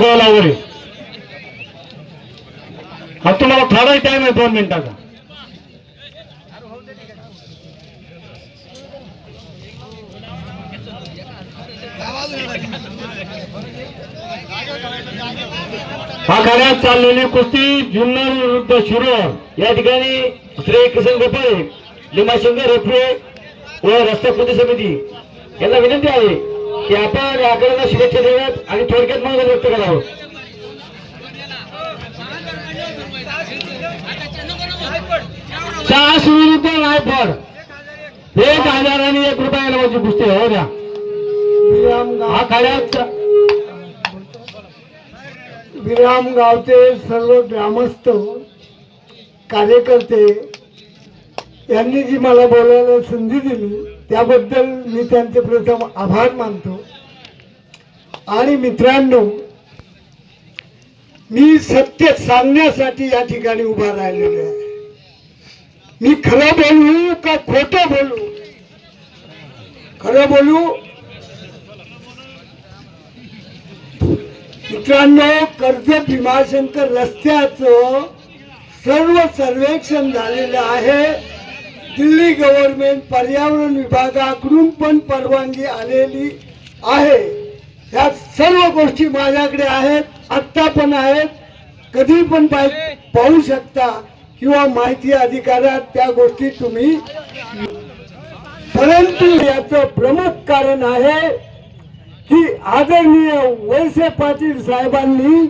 लावर हा तुम्हाला थोडा टाइम आहे दोन मिनिटाचा? हा गाड्यात चाललेली कुस्ती जुन्नर विरुद्ध शिरोळ. या ठिकाणी श्री किसन गोपाळे लिमाशंकर रेफरे व रस्ता कृती समिती यांना विनंती आहे. की आपण या शुभेच्छा देऊयात आणि थोडक्यात मग व्यक्त करावं. सहा सुविरुद्ध नायफड एक हजार आणि एक रुपया नावाची कुस्ती हो द्या. हा खाड्याचा विराम गावचे सर्व ग्रामस्थ कार्यकर्ते यांनी जी मला बोलायला संधी दिली त्याबद्दल मी त्यांचे प्रथम आभार मानतो. आणि मित्रांनो मी सत्य सांगण्यासाठी या ठिकाणी उभा राहिलेलो आहे. मी खरं बोलू का खोटं बोलू? खरं बोलू? मित्रांनो कर्ज भीमाशंकर रस्त्याचं सर्व सर्वेक्षण झालेलं आहे. दिल्ली गव्हर्नमेंट पर्यावरण विभागाकडून पण परवानगी आलेली आहे. या सर्व गोष्टी माझ्याकडे आहेत आत्ता पण आहेत. कधी पण पाहू शकता किंवा माहिती अधिकारात त्या गोष्टी तुम्ही परंतु याचं प्रमुख कारण आहे की आदरणीय वैसे पाटील साहेबांनी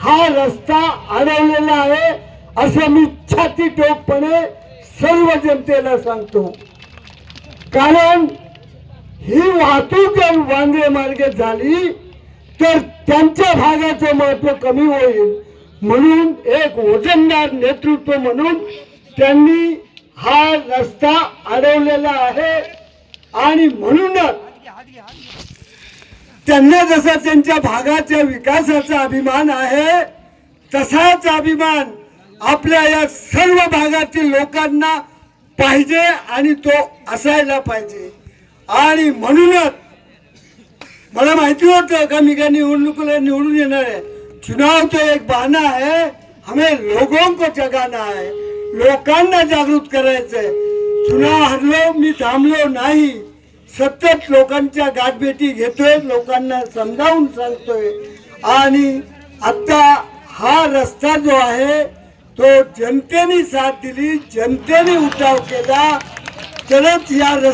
हा रस्ता अडवलेला आहे असं मी छाती टोकपणे सर्व जनतेला सांगतो. कारण ही वाहतूक जर वांद्रे मार्गे झाली तर त्यांच्या भागाचं महत्त्व कमी होईल. म्हणून एक वजनदार नेतृत्व म्हणून त्यांनी हा रस्ता अडवलेला आहे. आणि म्हणूनच त्यांना जसा त्यांच्या भागाच्या विकासाचा अभिमान आहे तसाच अभिमान आपल्या या सर्व भागातील लोकांना पाहिजे आणि तो असायला पाहिजे. आणि म्हणूनच मला माहिती होतं का मी काय निवडणुकीला निवडून येणार आहे. चुनाव तो एक बहाना है हमें लोगों को जगाना है लोकांना जागृत करायचंय. चुनाव हरलो मी थांबलो नाही. सतत लोकांच्या गाठभेटी घेतोय लोकांना समजावून सांगतोय. आणि आता हा रस्ता जो आहे तो जनतेने साथ दिली जनतेने उठाव केला. तरच या रस्ता